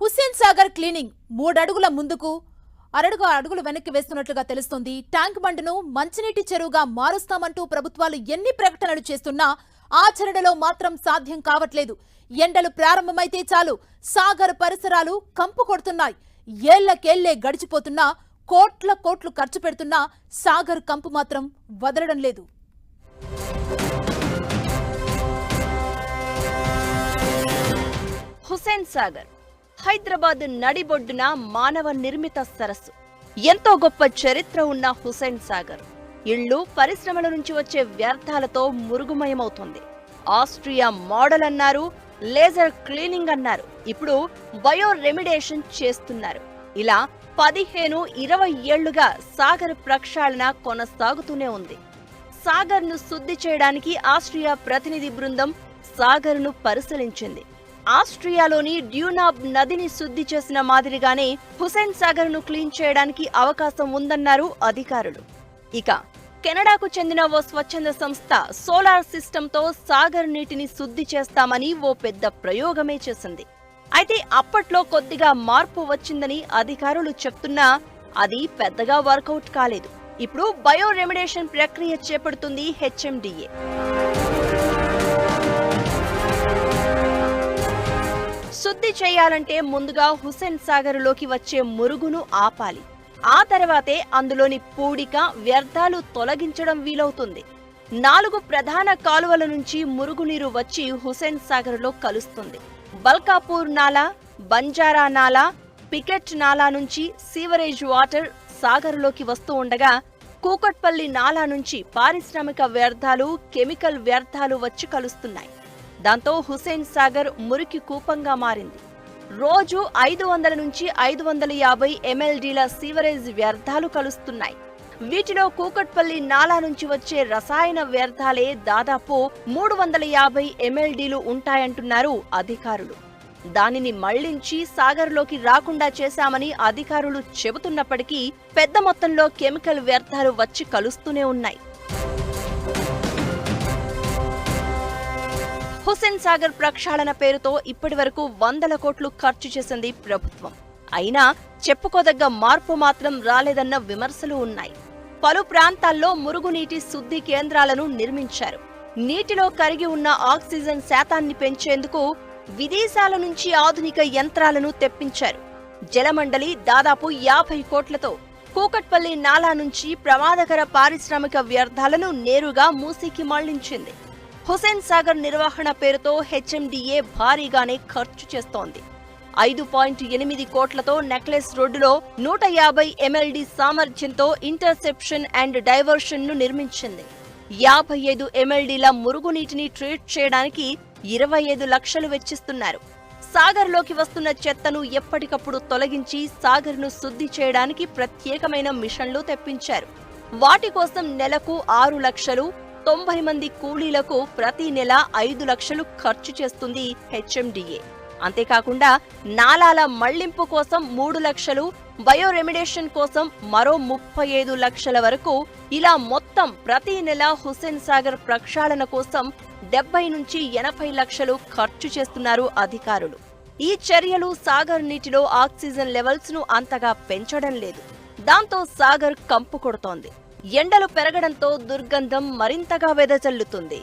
Hussain Sagar cleaning మూడడుగుల ముందుకు అరడుగు అడుగులు వెనక్కి వేస్తున్నట్లుగా తెలుస్తోంది. ట్యాంక్ బండ్ను మంచినీటి చెరువుగా మారుస్తామంటూ ప్రభుత్వాలు ఎన్ని ప్రకటనలు చేస్తున్నా ఆచరణలో మాత్రం సాధ్యం కావట్లేదు. ఎండలు ప్రారంభమైతే చాలు. సాగర్ పరిసరాలు కంపు కొడుతున్నాయి. ఏళ్ళకేళ్ళే గడిచిపోతున్నా కోట్ల కోట్లు ఖర్చు పెడుతున్నా సాగర్ కంపు మాత్రం వదలడం లేదు. హుసేన్ సాగర్ హైదరాబాద్ నడిబొడ్డున మానవ నిర్మిత సరస్సు. ఎంతో గొప్ప చరిత్ర ఉన్న హుసేన్ సాగర్. ఇళ్ళు పరిశ్రమల నుంచి వచ్చే వ్యర్థాలతో మురుగుమయమవుతుంది. ఆస్ట్రియా మోడల్ అన్నారు లేజర్ క్లీనింగ్ అన్నారు. ఇప్పుడు బయో రెమిడేషన్ చేస్తున్నారు. ఇలా పదిహేను ఇరవై ఏళ్ళుగా సాగర్ ప్రక్షాళన కొనసాగుతూనే ఉంది. సాగర్ను శుద్ధి చేయడానికి ఆస్ట్రియా ప్రతినిధి బృందం సాగర్ను పరిశీలించింది. ఆస్ట్రియాలోని డ్యూనాబ్ నదిని శుద్ధి చేసిన మాదిరిగానే హుసేన్ సాగర్ను క్లీన్ చేయడానికి అవకాశం ఉందన్నారు అధికారులు. ఇక కెనడాకు చెందిన ఓ స్వచ్ఛంద సంస్థ సోలార్ సిస్టంతో సాగర్ నీటిని శుద్ధి చేస్తామని ఓ పెద్ద ప్రయోగమే చేసింది. అయితే అప్పట్లో కొద్దిగా మార్పు వచ్చిందని అధికారులు చెప్తున్నా అది పెద్దగా వర్కౌట్ కాలేదు. ఇప్పుడు బయో రెమిడేషన్ ప్రక్రియ చేపడుతుంది హెచ్ఎండిఏ. శుద్ధి చేయాలంటే ముందుగా హుసేన్ సాగర్లోకి వచ్చే మురుగును ఆపాలి. ఆ తర్వాతే అందులోని పూడిక వ్యర్థాలు తొలగించడం వీలవుతుంది. నాలుగు ప్రధాన కాలువల నుంచి మురుగునీరు వచ్చి హుసేన్ సాగర్లో కలుస్తుంది. బల్కాపూర్ నాలా బంజారా నాలా పికెట్ నాలా నుంచి సీవరేజ్ వాటర్ సాగర్లోకి వస్తూ ఉండగా కూకట్పల్లి నాలా నుంచి పారిశ్రామిక వ్యర్థాలు కెమికల్ వ్యర్థాలు వచ్చి కలుస్తున్నాయి. దాంతో హుసేన్ సాగర్ మురికి కూపంగా మారింది. రోజు ఐదు వందల నుంచి ఐదు వందల యాభై ఎంఎల్డీల సీవరేజ్ వ్యర్థాలు కలుస్తున్నాయి. వీటిలో కూకట్పల్లి నాలా నుంచి వచ్చే రసాయన వ్యర్థాలే దాదాపు మూడు వందల యాభై ఎంఎల్డీలు ఉంటాయంటున్నారు అధికారులు. దానిని మళ్ళించి సాగర్లోకి రాకుండా చేశామని అధికారులు చెబుతున్నప్పటికీ పెద్ద మొత్తంలో కెమికల్ వ్యర్థాలు వచ్చి కలుస్తూనే ఉన్నాయి. హుసేన్ సాగర్ ప్రక్షాళన పేరుతో ఇప్పటి వరకు వందల కోట్లు ఖర్చు చేసింది ప్రభుత్వం. అయినా చెప్పుకోదగ్గ మార్పు మాత్రం రాలేదన్న విమర్శలు ఉన్నాయి. పలు ప్రాంతాల్లో మురుగునీటి శుద్ధి కేంద్రాలను నిర్మించారు. నీటిలో కరిగి ఉన్న ఆక్సిజన్ శాతాన్ని పెంచేందుకు విదేశాల నుంచి ఆధునిక యంత్రాలను తెప్పించారు. జలమండలి దాదాపు యాభై కోట్లతో కూకట్పల్లి నాలా నుంచి ప్రమాదకర పారిశ్రామిక వ్యర్థాలను నేరుగా మూసీకి మళ్ళించింది. హుసేన్ సాగర్ నిర్వహణ పేరుతో హెచ్ఎండిఏ భారీగానే ఖర్చు చేస్తోంది. ఐదు పాయింట్ ఎనిమిది కోట్లతో నెక్లెస్ రోడ్డులో నూట యాభై ఎంఎల్డి సామర్థ్యంతో ఇంటర్సెప్షన్ అండ్ డైవర్షన్ను నిర్మించింది. యాభై ఐదు ఎంఎల్డీల మురుగునీటిని ట్రీట్ చేయడానికి ఇరవై ఐదు లక్షలు వెచ్చిస్తున్నారు. సాగర్లోకి వస్తున్న చెత్తను ఎప్పటికప్పుడు తొలగించి సాగర్ను శుద్ధి చేయడానికి ప్రత్యేకమైన మిషన్లు తెప్పించారు. వాటి కోసం నెలకు ఆరు లక్షలు తొంభై మంది కూలీలకు ప్రతి నెల ఐదు లక్షలు ఖర్చు చేస్తుంది హెచ్ఎండిఏ. అంతేకాకుండా నాలాల మళ్ళింపు కోసం మూడు లక్షలు బయో రెమిడేషన్ కోసం మరో ముప్పై ఐదు లక్షల వరకు ఇలా మొత్తం ప్రతి నెల హుస్సేన్ సాగర్ ప్రక్షాళన కోసం డెబ్బై నుంచి ఎనభై లక్షలు ఖర్చు చేస్తున్నారు అధికారులు. ఈ చర్యలు సాగర్ నీటిలో ఆక్సిజన్ లెవెల్స్ను అంతగా పెంచడం లేదు. దాంతో సాగర్ కంపు కొడుతోంది. ఎండలు పెరగడంతో దుర్గంధం మరింతగా వెదజల్లుతుంది.